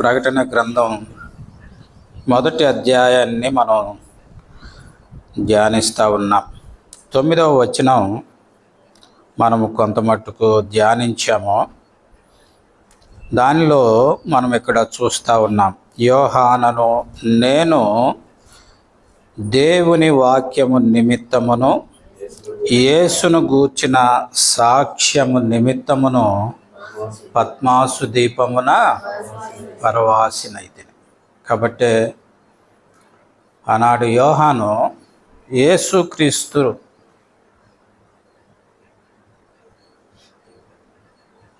ప్రకటన గ్రంథం మొదటి అధ్యాయాన్ని మనం ధ్యానిస్తూ ఉన్నాం. తొమ్మిదవ వచనం మనము కొంత మట్టుకు ధ్యానించాము. దానిలో మనం ఇక్కడ చూస్తూ ఉన్నాం. యోహానను నేను దేవుని వాక్యము నిమిత్తమును యేసును గూర్చిన సాక్ష్యము నిమిత్తమును పద్మాసు దీపమున పరవాసినైతిని. కాబట్టి ఆనాడు యోహాను యేసుక్రీస్తు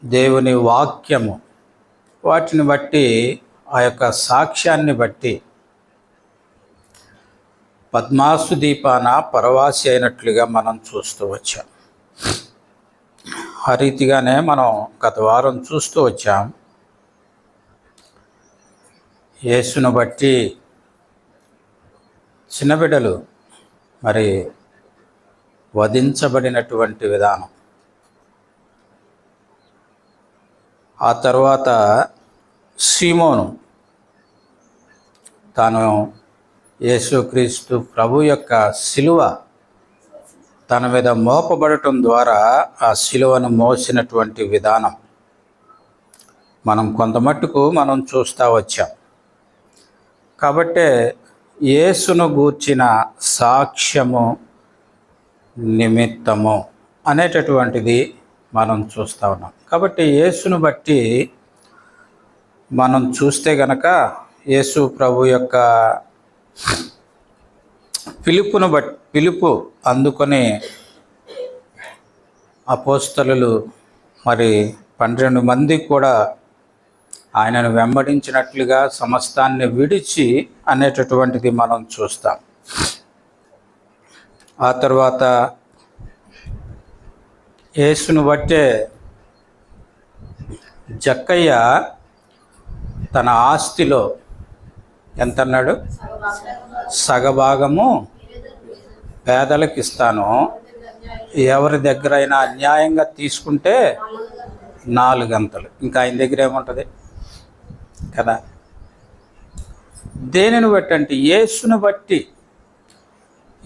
దేవుని వాక్యము వాటిని బట్టి ఆ యొక్క సాక్ష్యాన్ని బట్టి పద్మాసు దీపాన పరవాసి అయినట్లుగా మనం చూస్తూ వచ్చాం. ఆ రీతిగానే మనం గత వారం చూస్తూ వచ్చాం. యేసును బట్టి చిన్న బిడ్డలు మరి వధించబడినటువంటి విధానం. ఆ తర్వాత సీమోను తాను యేసుక్రీస్తు ప్రభు యొక్క శిలువ తన మీద మోపబడటం ద్వారా ఆ శిలువను మోసినటువంటి విధానం. మనం కొంతమట్టుకు మనం చూస్తూ వచ్చాం. కాబట్టే యేసును గూర్చిన సాక్ష్యము నిమిత్తము అనేటటువంటిది మనం చూస్తూ ఉన్నాం. కాబట్టి యేసును బట్టి మనం చూస్తే గనక యేసు ప్రభు యొక్క పిలుపును బట్ పిలుపు అందుకొని అపోస్తలు మరి పన్నెండు మంది కూడా ఆయనను వెంబడించినట్లుగా సమస్తాన్ని విడిచి అనేటటువంటిది మనం చూస్తాం. ఆ తర్వాత యేసును బట్టే జక్కయ్య తన ఆస్తిలో ఎంత అన్నాడు సగభాగము పేదలకు ఇస్తాను ఎవరి దగ్గర అయినా అన్యాయంగా తీసుకుంటే నాలుగు ఇంకా ఆయన దగ్గర ఏముంటుంది? కదా. దేనిని బట్టి అంటే యేసును బట్టి.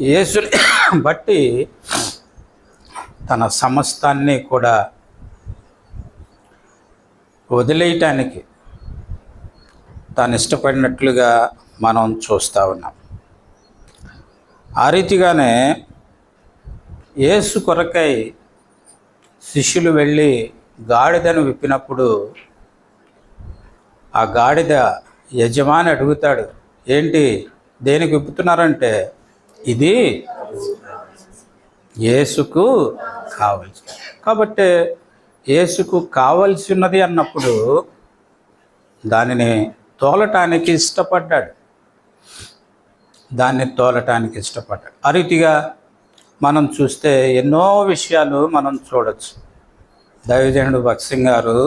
యేసుని బట్టి తన సమస్తాన్ని కూడా వదిలేయటానికి తాను ఇష్టపడినట్లుగా మనం చూస్తూ ఉన్నాం. ఆ రీతిగానే యేసు కొరకై శిష్యులు వెళ్ళి గాడిదను విప్పినప్పుడు ఆ గాడిద యజమాని అడుగుతాడు ఏంటి దేనికి విప్పుతున్నారంటే ఇది యేసుకు కావలసి కాబట్టి యేసుకు కావలసి ఉన్నది అన్నప్పుడు దానిని తోలటానికి ఇష్టపడ్డాడు. దాన్ని తోలటానికి ఇష్టపడ్డాడు. ఆ రీతిగా మనం చూస్తే ఎన్నో విషయాలు మనం చూడవచ్చు దైవజనుడు భక్సింగ్ గారు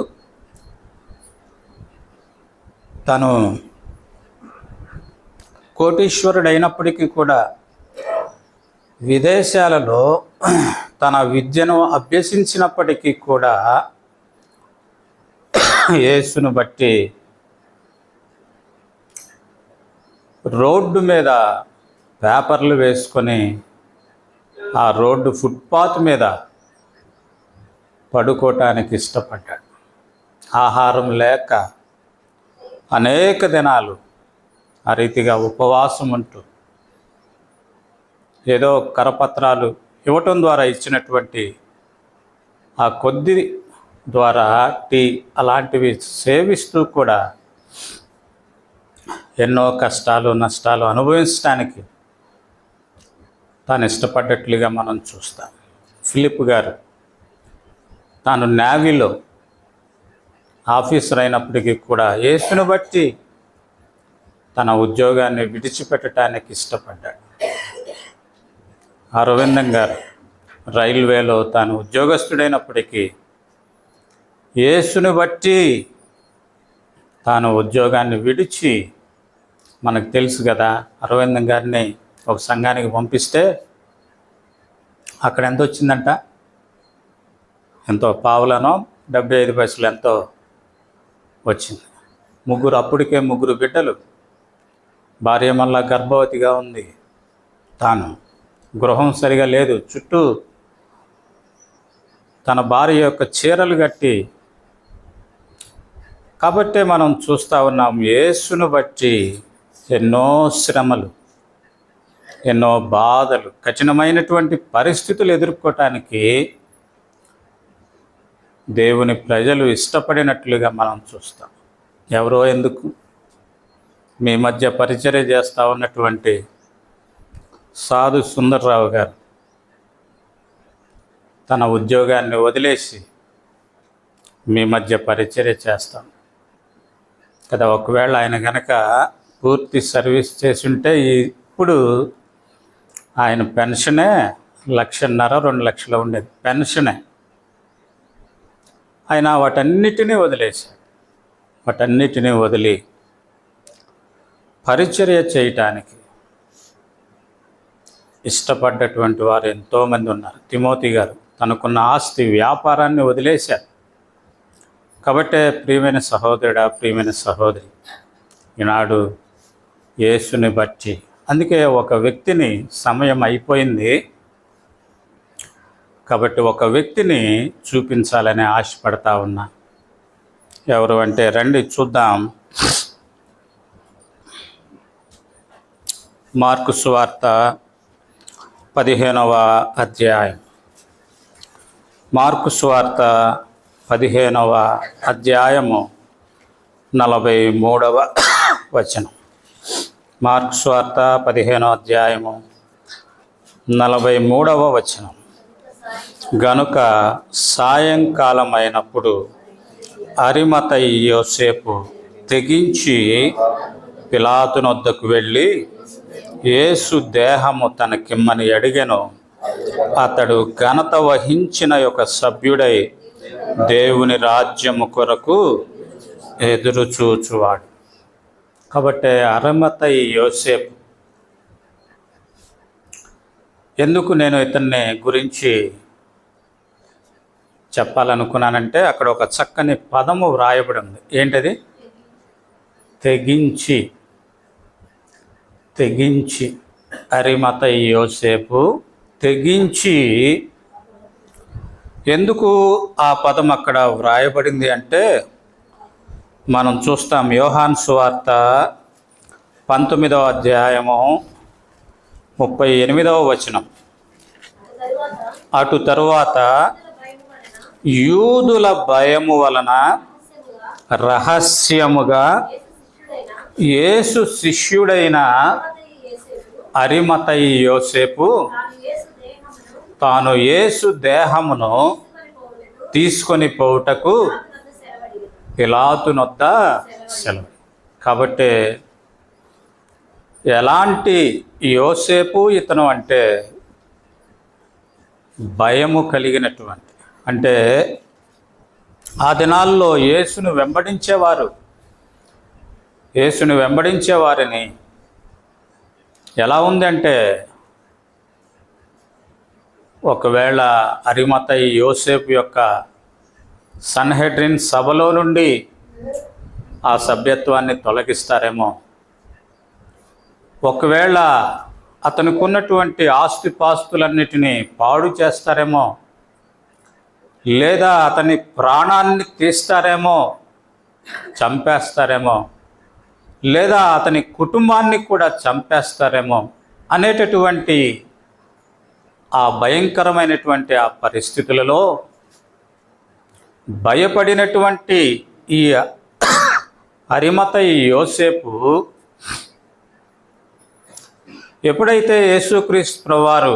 తను కోటీశ్వరుడు అయినప్పటికీ కూడా విదేశాలలో తన విద్యను అభ్యసించినప్పటికీ కూడా యేసును బట్టి రోడ్డు మీద పేపర్లు వేసుకొని ఆ రోడ్డు ఫుట్పాత్ మీద పడుకోవటానికి ఇష్టపడ్డాడు. ఆహారం లేక అనేక దినాలు ఆ రీతిగా ఉపవాసం ఉంటూ ఏదో కరపత్రాలు ఇవ్వటం ద్వారా ఇచ్చినటువంటి ఆ కొద్ది ద్వారా టీ అలాంటివి సేవిస్తూ కూడా ఎన్నో కష్టాలు నష్టాలు అనుభవించడానికి తాను ఇష్టపడ్డట్లుగా మనం చూస్తాం. ఫిలిప్ గారు తాను నావీలో ఆఫీసర్ అయినప్పటికీ కూడా యేసును బట్టి తన ఉద్యోగాన్ని విడిచిపెట్టడానికి ఇష్టపడ్డాడు. అరవిందం గారు రైల్వేలో తాను ఉద్యోగస్తుడైనప్పటికీ యేసును బట్టి తాను ఉద్యోగాన్ని విడిచి మనకు తెలుసు కదా అరవిందం గారిని ఒక సంఘానికి పంపిస్తే అక్కడ ఎంత వచ్చిందంట? ఎంతో పావులనో డెబ్బై ఐదు పైసలు ఎంతో వచ్చింది. ముగ్గురు అప్పటికే ముగ్గురు బిడ్డలు. భార్య మళ్ళా గర్భవతిగా ఉంది. తాను గృహం సరిగా లేదు. చుట్టూ తన భార్య యొక్క చీరలు కట్టి కాబట్టే మనం చూస్తూ ఉన్నాం యేసును బట్టి ఎన్నో శ్రమలు ఎన్నో బాధలు కఠినమైనటువంటి పరిస్థితులు ఎదుర్కోవటానికి దేవుని ప్రజలు ఇష్టపడినట్లుగా మనం చూస్తాం. ఎవరో ఎందుకు? మీ మధ్య పరిచర్య చేస్తూ ఉన్నటువంటి సాధు సుందర్రావు గారు తన ఉద్యోగాన్ని వదిలేసి మీ మధ్య పరిచర్య చేస్తాం. కదా ఒకవేళ ఆయన గనక పూర్తి సర్వీస్ చేసుంటే ఇప్పుడు ఆయన పెన్షనే లక్షన్నర రెండు లక్షలు ఉండేది. పెన్షనే. ఆయన వాటన్నిటినీ వదిలేశాడు వాటన్నిటినీ వదిలి పరిచర్య చేయటానికి ఇష్టపడ్డటువంటి వారు ఎంతోమంది ఉన్నారు. తిమోతి గారు తనకున్న ఆస్తి వ్యాపారాన్ని వదిలేశారు. కాబట్టే ప్రియమైన సహోదరుడా ప్రియమైన సహోదరి ఈనాడు యేసుని బట్టి. అందుకే ఒక వ్యక్తిని సమయం అయిపోయింది కాబట్టి ఒక వ్యక్తిని చూపించాలని ఆశపడతా ఉన్నా. ఎవరు అంటే రండి చూద్దాం. మార్కు సువార్త పదిహేనవ అధ్యాయం. మార్కు సువార్త పదిహేనవ అధ్యాయము నలభై మూడవ వచనం. మార్క్స్ సువార్త పదిహేనో అధ్యాయము నలభై మూడవ వచనం. గనుక సాయంకాలం అయినప్పుడు అరిమత యోసేపు తెగించి పిలాతునొద్దకు వెళ్ళి యేసు దేహము తనకిమ్మని అడిగెను అతడు ఘనత వహించిన యొక్క సభ్యుడై దేవుని రాజ్యము కొరకు ఎదురుచూచువాడు కాబట్టి అరమత ఈ యోసేపు. ఎందుకు నేను ఇతన్ని గురించి చెప్పాలనుకున్నానంటే అక్కడ ఒక చక్కని పదము వ్రాయబడి ఉంది. ఏంటది? తెగించి. తెగించి. అరిమత యోసేపు. తెగించి. ఎందుకు ఆ పదం అక్కడ వ్రాయబడింది అంటే మనం చూస్తాం యోహాన్ సువార్త పంతొమ్మిదవ అధ్యాయము ముప్పై ఎనిమిదవ వచనం. అటు తరువాత యూదుల భయము వలన రహస్యముగా యేసు శిష్యుడైన అరిమతయి యోసేపు తాను యేసు దేహమును తీసుకొని పోవుటకు పిలాతునొద్ద సెలవు. కాబట్టి ఎలాంటి యోసేపు ఇతను అంటే భయము కలిగినటువంటి అంటే ఆ దినాల్లో యేసును వెంబడించేవారు యేసును వెంబడించే వారిని ఎలా ఉందంటే ఒకవేళ అరిమత యోసేపు యొక్క సన్హెడ్రిన్ సభలో నుండి ఆ సభ్యత్వాన్ని తొలగిస్తారేమో. ఒకవేళ అతనికి ఆస్తి ఆస్తిపాస్తులన్నిటినీ పాడు చేస్తారేమో లేదా అతని ప్రాణాన్ని తీస్తారేమో చంపేస్తారేమో లేదా అతని కుటుంబాన్ని కూడా చంపేస్తారేమో అనేటటువంటి ఆ భయంకరమైనటువంటి ఆ పరిస్థితులలో భయపడినటువంటి ఈ అరిమత యోసేపు ఎప్పుడైతే యేసుక్రీస్తు ప్రభువారు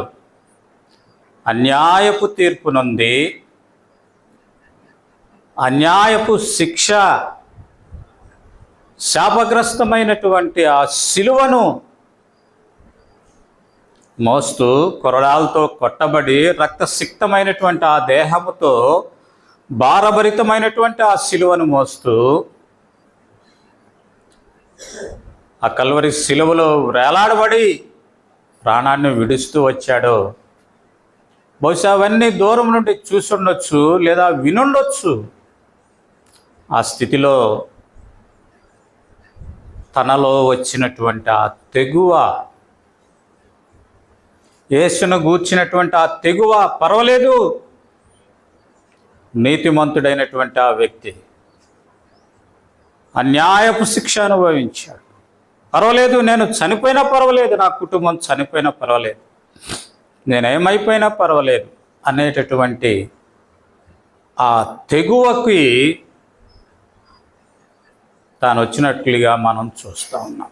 అన్యాయపు తీర్పు నుండి అన్యాయపు శిక్ష శాపగ్రస్తమైనటువంటి ఆ శిలువను మోస్తూ కొరడాలతో కొట్టబడి రక్తసిక్తమైనటువంటి ఆ దేహముతో భారభరితమైనటువంటి ఆ శిలువను మోస్తూ ఆ కల్వరి శిలువలో వేలాడబడి ప్రాణాన్ని విడుస్తూ వచ్చాడో. బహుశా అవన్నీ దూరం నుండి చూసుండొచ్చు లేదా వినుండొచ్చు. ఆ స్థితిలో తనలో వచ్చినటువంటి ఆ తెగువ యేసును గూర్చినటువంటి ఆ తెగువ పర్వాలేదు. నీతిమంతుడైనటువంటి ఆ వ్యక్తి అన్యాయపు శిక్ష అనుభవించాడు. పర్వాలేదు నేను చనిపోయినా పర్వాలేదు నా కుటుంబం చనిపోయినా పర్వాలేదు. నేనేమైపోయినా పర్వాలేదు అనేటటువంటి ఆ తెగువకి తాను వచ్చినట్లుగా మనం చూస్తూ ఉన్నాం.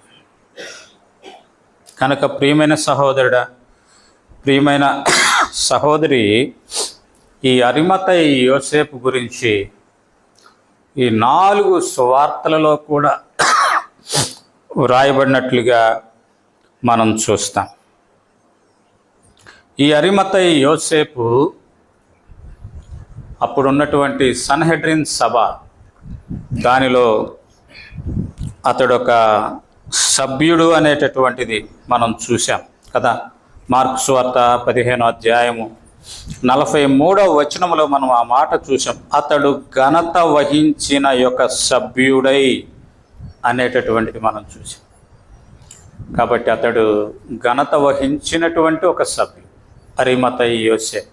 కనుక ప్రియమైన సహోదరుడా ప్రియమైన సహోదరి ఈ అరిమత యోసేపు గురించి ఈ నాలుగు సువార్తలలో కూడా వ్రాయబడినట్లుగా మనం చూస్తాం. ఈ అరిమత యోసేపు అప్పుడున్నటువంటి సన్హెడ్రిన్ సభ దానిలో అతడొక సభ్యుడు అనేటటువంటిది మనం చూసాం కదా. మార్క్స్ వార్త పదిహేను అధ్యాయము నలభై మూడవ వచనంలో మనం ఆ మాట చూసాం అతడు ఘనత వహించిన యొక్క సభ్యుడై అనేటటువంటిది మనం చూసాం కాబట్టి అతడు ఘనత వహించినటువంటి ఒక సభ్యుడు అరిమత యోసే.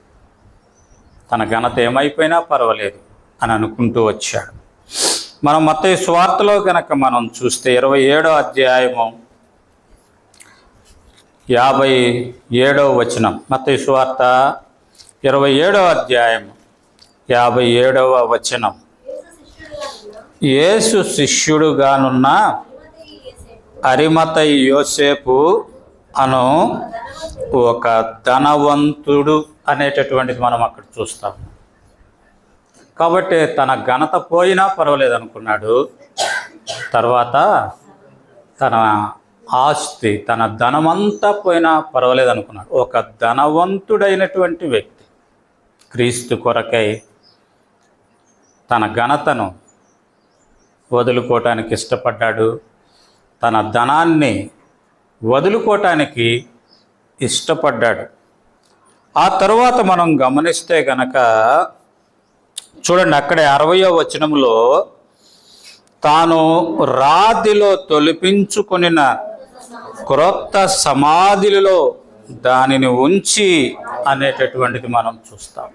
తన ఘనత ఏమైపోయినా పర్వాలేదు అని అనుకుంటూ వచ్చాడు. మనం మత స్వార్థలో కనుక మనం చూస్తే ఇరవై ఏడో అధ్యాయము యాభై ఏడో వచనం మత స్వార్థ ఇరవై ఏడవ అధ్యాయం యాభై ఏడవ వచనం. యేసు శిష్యుడుగానున్న అరిమత యోసేపు అను ఒక ధనవంతుడు అనేటటువంటిది మనం అక్కడ చూస్తాం. కాబట్టి తన ఘనత పోయినా పర్వాలేదు అనుకున్నాడు తర్వాత తన ఆస్తి తన ధనమంతా పోయినా పర్వాలేదు అనుకున్నాడు ఒక ధనవంతుడైనటువంటి వ్యక్తి. క్రీస్తు కొరకై తన ఘనతను వదులుకోవటానికి ఇష్టపడ్డాడు. తన ధనాన్ని వదులుకోవటానికి ఇష్టపడ్డాడు. ఆ తరువాత మనం గమనిస్తే గనక చూడండి అక్కడే అరవయో వచనంలో తాను రాతిలో తొలిపించుకొనిన క్రొత్త సమాధిలో దానిని ఉంచి అనేటటువంటిది మనం చూస్తాం.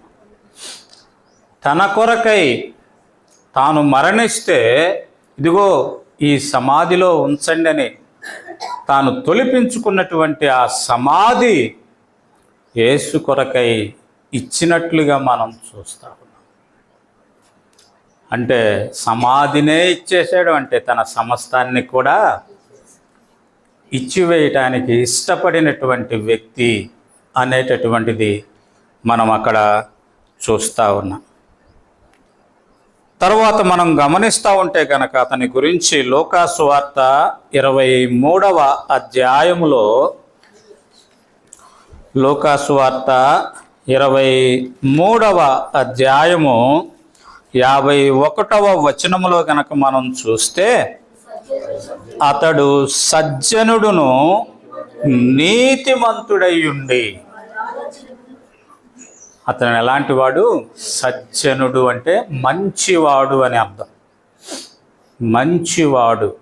తన కొరకై తాను మరణిస్తే ఇదిగో ఈ సమాధిలో ఉంచండి అని తాను తొలిపించుకున్నటువంటి ఆ సమాధి యేసు కొరకై ఇచ్చినట్లుగా మనం చూస్తా. ఉన్నాం అంటే సమాధినే ఇచ్చేసాడు అంటే తన సమస్తాన్ని కూడా ఇచ్చివేయటానికి ఇష్టపడినటువంటి వ్యక్తి అనేటటువంటిది మనం అక్కడ చూస్తూ ఉన్నాం. తర్వాత మనం గమనిస్తూ ఉంటే కనుక అతని గురించి లోకాసువార్త ఇరవై మూడవ అధ్యాయములో లోకాసువార్త ఇరవై మూడవ అధ్యాయము యాభై ఒకటవ వచనములో గనక మనం చూస్తే అతడు సజ్జనుడును నీతిమంతుడై ఉండి అతను ఎలాంటి వాడు? సజ్జనుడు అంటే మంచివాడు అని అర్థం. మంచివాడు.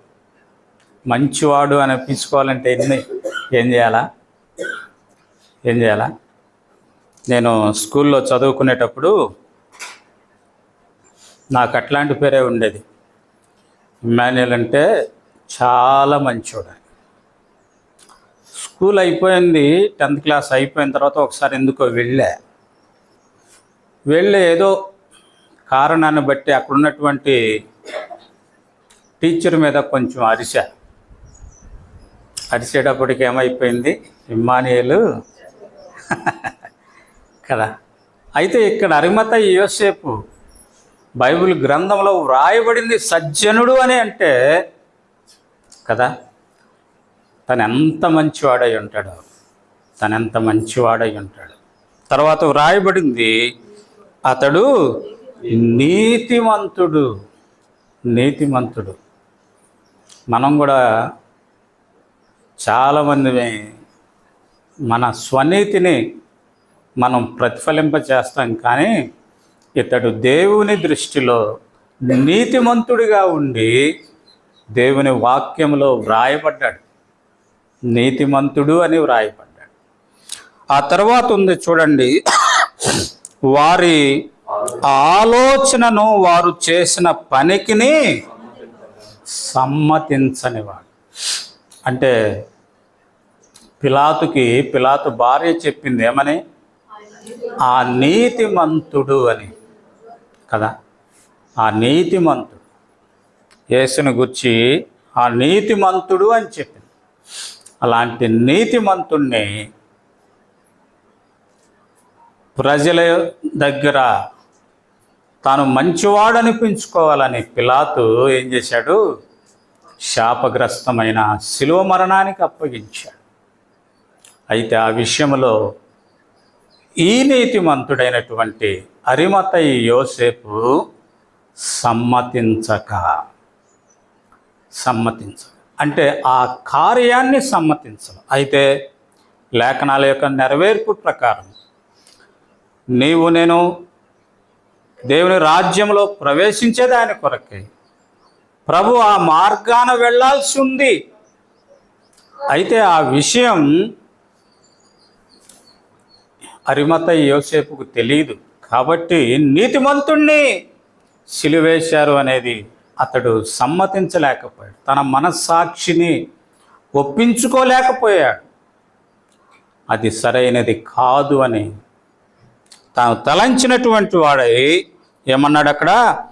మంచివాడు అనిపించుకోవాలంటే ఎన్ని? ఏం చేయాలా? ఏం చేయాలా? నేను స్కూల్లో చదువుకునేటప్పుడు నాకు అట్లాంటి పేరే ఉండేది. ఇమాన్యుల్ అంటే చాలా మంచివాడు స్కూల్ అయిపోయింది టెన్త్ క్లాస్ అయిపోయిన తర్వాత ఒకసారి ఎందుకో వెళ్ళా. వెళ్ళి ఏదో కారణాన్ని బట్టి అక్కడ ఉన్నటువంటి టీచర్ మీద కొంచెం అరిసా. అరిసేటప్పటికి ఏమైపోయింది? ఇమ్మానియలు. కదా? అయితే ఇక్కడ అరిమత యోసేపు బైబిల్ గ్రంథంలో వ్రాయబడింది సజ్జనుడు అని అంటే కదా? తను ఎంత మంచివాడై ఉంటాడు తను ఎంత మంచివాడై ఉంటాడు. తర్వాత వ్రాయబడింది అతడు నీతిమంతుడు నీతిమంతుడు. మనం కూడా చాలామంది మన స్వనీతిని మనం ప్రతిఫలింప చేస్తాం కానీ ఇతడు దేవుని దృష్టిలో నీతిమంతుడిగా ఉండి దేవుని వాక్యంలో వ్రాయబడ్డాడు. నీతిమంతుడు అని వ్రాయబడ్డాడు. ఆ తర్వాత ఉంది చూడండి వారి ఆలోచనను వారు చేసిన పనికిని సమ్మతించనివాడు. అంటే పిలాతుకి పిలాతు భార్య చెప్పింది ఏమని? ఆ నీతిమంతుడు అని కదా? ఆ నీతిమంతుడు. యేసుని గుర్చి ఆ నీతిమంతుడు అని చెప్పింది అలాంటి నీతిమంతుణ్ణి ప్రజల దగ్గర తాను మంచివాడు అనిపించుకోవాలని పిలాతు ఏం చేశాడు? శాపగ్రస్తమైన శిలువ మరణానికి అప్పగించాడు. అయితే ఆ విషయంలో ఈ నీతిమంతుడైనటువంటి అరిమతయి యోసేపు సమ్మతించక సమ్మతించక. అంటే ఆ కార్యాన్ని సమ్మతించడం. అయితే లేఖనాల యొక్క నెరవేర్పు ప్రకారం నీవు నేను దేవుని రాజ్యంలో ప్రవేశించేదాని కొరకే ప్రభు ఆ మార్గాన వెళ్ళాల్సి ఉంది. అయితే ఆ విషయం అరిమత యోసేపుకు తెలియదు కాబట్టి నీతిమంతుణ్ణి సిలివేశారు అనేది అతడు సమ్మతించలేకపోయాడు. తన మనస్సాక్షిని ఒప్పించుకోలేకపోయాడు. అది సరైనది కాదు అని తాను తలంచినటువంటి వాడై ఏమన్నాడు అక్కడ?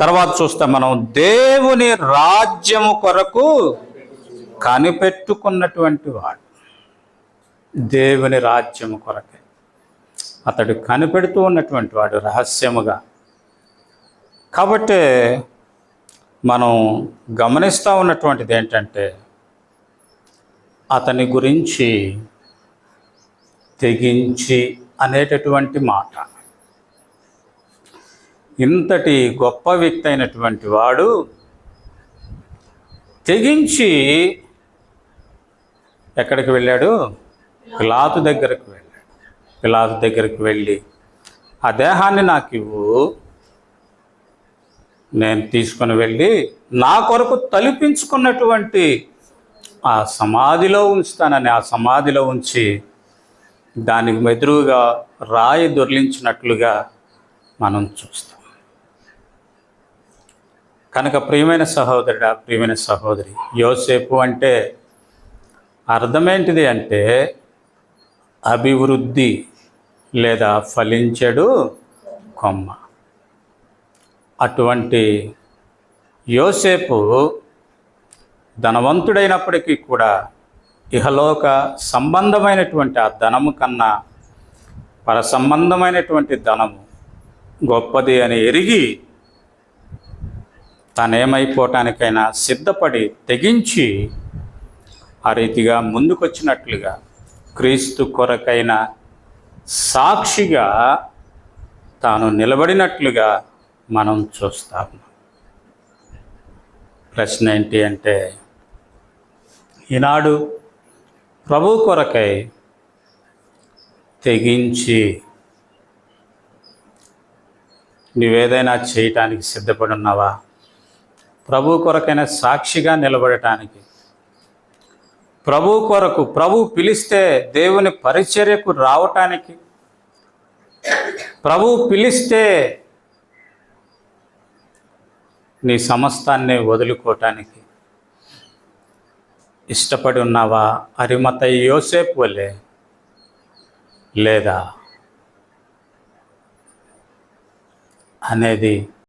తర్వాత చూస్తాం మనం దేవుని రాజ్యము కొరకు కనిపెట్టుకున్నటువంటి వాడు. దేవుని రాజ్యము కొరకే అతడు కనిపెడుతూ ఉన్నటువంటి వాడు రహస్యముగా. కాబట్టి మనం గమనిస్తూ ఉన్నటువంటిది ఏంటంటే అతని గురించి తెగించి అనేటటువంటి మాట. ఇంతటి గొప్ప వ్యక్తి అయినటువంటి వాడు తెగించి ఎక్కడికి వెళ్ళాడు? పిలాతు దగ్గరకు వెళ్ళాడు. పిలాతు దగ్గరికి వెళ్ళి ఆ దేహాన్ని నాకు ఇవ్వు. నేను తీసుకొని వెళ్ళి నా కొరకు తలిపించుకున్నటువంటి ఆ సమాధిలో ఉంచుతానని ఆ సమాధిలో ఉంచి దానికి మెదురుగా రాయి దొర్లించినట్లుగా మనం చూస్తాం. కనుక ప్రియమైన సహోదరుడా ప్రియమైన సహోదరి యోసేపు అంటే అర్థమేంటిది అంటే అభివృద్ధి లేదా ఫలించడు కొమ్మ. అటువంటి యోసేపు ధనవంతుడైనప్పటికీ కూడా ఇహలోక సంబంధమైనటువంటి ఆ ధనము కన్నా పరసంబంధమైనటువంటి ధనము గొప్పది అని ఎరిగి తనేమైపోవటానికైనా సిద్ధపడి తెగించి ఆ రీతిగా ముందుకొచ్చినట్లుగా క్రీస్తు కొరకైన సాక్షిగా తాను నిలబడినట్లుగా మనం చూస్తాము ప్రశ్న ఏంటి అంటే ఈనాడు ప్రభు కొరకై తెగించి నువ్వేదైనా చేయటానికి సిద్ధపడి ఉన్నావా? ప్రభు కొరకైన సాక్షిగా నిలబడటానికి. ప్రభు కొరకు ప్రభు పిలిస్తే దేవుని పరిచర్యకు రావటానికి. ప్రభు పిలిస్తే నీ సమస్తాన్ని వదులుకోవటానికి ఇష్టపడి ఉన్నావా? అరిమత యోసేపు వలే లేదా? అనేది